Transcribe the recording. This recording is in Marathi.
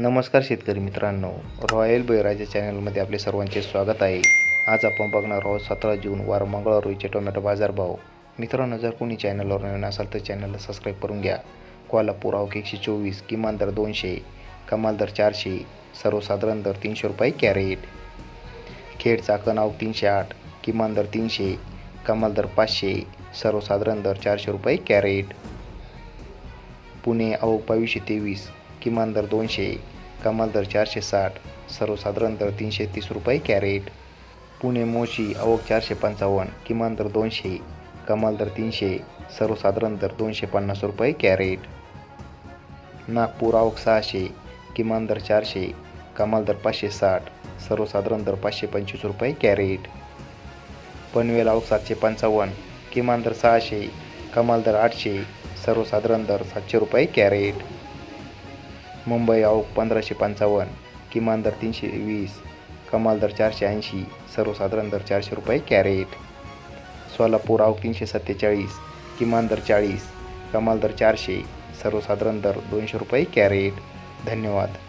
नमस्कार शेतकरी मित्रांनो. रॉयल बळीराजा चॅनलमध्ये आपले सर्वांचे स्वागत आहे. आज आपण बघणार आहोत सतरा जून वार मंगळवार रोजीचे टोमॅटो बाजारभाव मित्रांनो जर कोणी चॅनलवर नवीन असाल तर चॅनलला सबस्क्राईब करून घ्या. कोल्हापूर आवक एकशे चोवीस किमान दर दोनशे कमाल दर चारशे सर्वसाधारण दर तीनशे रुपये कॅरेट. खेड चाकण आवक तीनशे आठ किमान दर तीनशे कमाल दर पाचशे सर्वसाधारण दर चारशे रुपये कॅरेट. पुणे आवक बावीसशे तेवीस किमान दर दोनशे कमाल दर चारशे साठ सर्वसाधारण दर तीनशे तीस रुपये कॅरेट. पुणे मोशी आवक चारशे पंचावन्न किमान दर दोनशे कमाल दर तीनशे सर्वसाधारण दर दोनशे पन्नास रुपये कॅरेट. नागपूर आवक सहाशे किमान दर चारशे कमाल दर पाचशे साठ सर्वसाधारण दर पाचशे पंचवीस रुपये कॅरेट. पनवेल आवक सातशे पंचावन्न किमान दर सहाशे कमाल दर आठशे सर्वसाधारण दर सातशे रुपये कॅरेट. मुंबई आऊक पंधराशे पंचावन्न किमान दर तीनशे वीस कमाल दर चारशे ऐंशी सर्वसाधारण दर चारशे रुपये कॅरेट. सोलापूर आवक तीनशे सत्तेचाळीस किमान दर चाळीस कमाल दर चारशे सर्वसाधारण दर दोनशे रुपये कॅरेट. धन्यवाद.